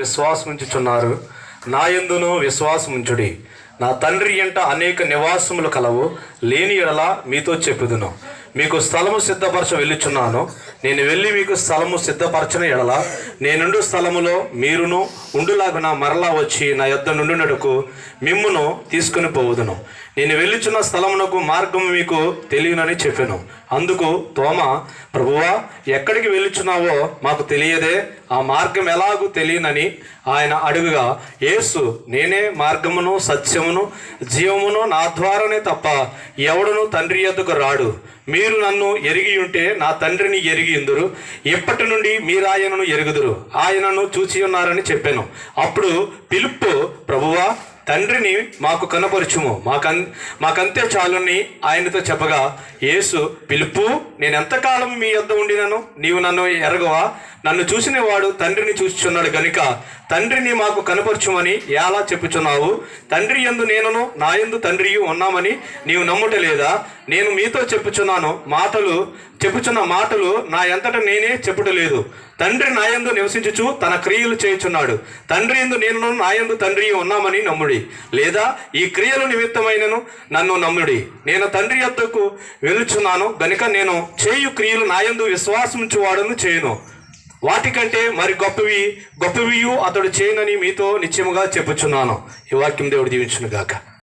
విశ్వాసముంచుచున్నారు. నా యందును విశ్వాసముంచుడి. నా తండ్రి ఎంట అనేక నివాసములు కలవు. లేని ఎడల మీతో చెప్పుదును. మీకు స్థలము సిద్ధపరచ వెళ్ళుచున్నాను. నేను వెళ్ళి మీకు స్థలము సిద్ధపరచిన ఎడల నేనుండు స్థలములో మీరును ఉండులాగున మరలా వచ్చి నా యొద్ద నుండునడుకు మిమ్మును తీసుకుని పోవుదును. నేను వెళ్ళుచున్న స్థలమునకు మార్గం మీకు తెలియనని చెప్పాను. అందుకు తోమ ప్రభువా ఎక్కడికి వెళ్ళుచున్నావో మాకు తెలియదే ఆ మార్గం ఎలాగూ తెలియనని ఆయన అడుగుగా యేసు నేనే మార్గమును సత్యమును జీవమును నా ద్వారానే తప్ప ఎవడును తండ్రి యొద్దకు రాడు. మీరు నన్ను ఎరిగి ఉంటే నా తండ్రిని ఎరిగి ఎందురు ఎప్పటి నుండి మీరు ఆయనను ఎరుగుదురు. ఆయనను చూచి ఉన్నారని చెప్పాను. అప్పుడు పిలుపు ప్రభువా తండ్రిని మాకు కనపరచుము. మాకన్ మాకంతే చాలుని ఆయనతో చెప్పగా యేసు పిలుపు నేను ఎంతకాలం మీ యొద్ద ఉండినను? నీవు నన్ను ఎరగవా? నన్ను చూసిన వాడు తండ్రిని చూస్తున్నాడు గనుక తండ్రిని మాకు కనపరచుమని ఎలా చెప్పుచున్నావు? తండ్రి ఎందు నేనును నా ఎందు తండ్రియు ఉన్నామని నీవు నమ్ముట లేదా? నేను మీతో చెప్పుచున్నాను మాటలు చెప్పుచున్న మాటలు నా ఎంతట నేనే చెప్పుటలేదు తండ్రి నాయందు నివసించుచు తన క్రియలు చేయుచున్నాడు. తండ్రి ఎందు నేను నాయందు తండ్రి ఉన్నామని నమ్ముడి. లేదా ఈ క్రియలు నిమిత్తమైనను నన్ను నమ్ముడి. నేను తండ్రి యొద్దకు వెళ్ళుచున్నాను గనుక నేను చేయు క్రియలు నాయందు విశ్వాసముంచువాడను చేయను. వాటికంటే మరి గొప్పవి గొప్పవియు అతడు చేయనని మీతో నిశ్చయముగా చెప్పుచున్నాను. ఈ వాక్యం దేవుడు దీవించును గాక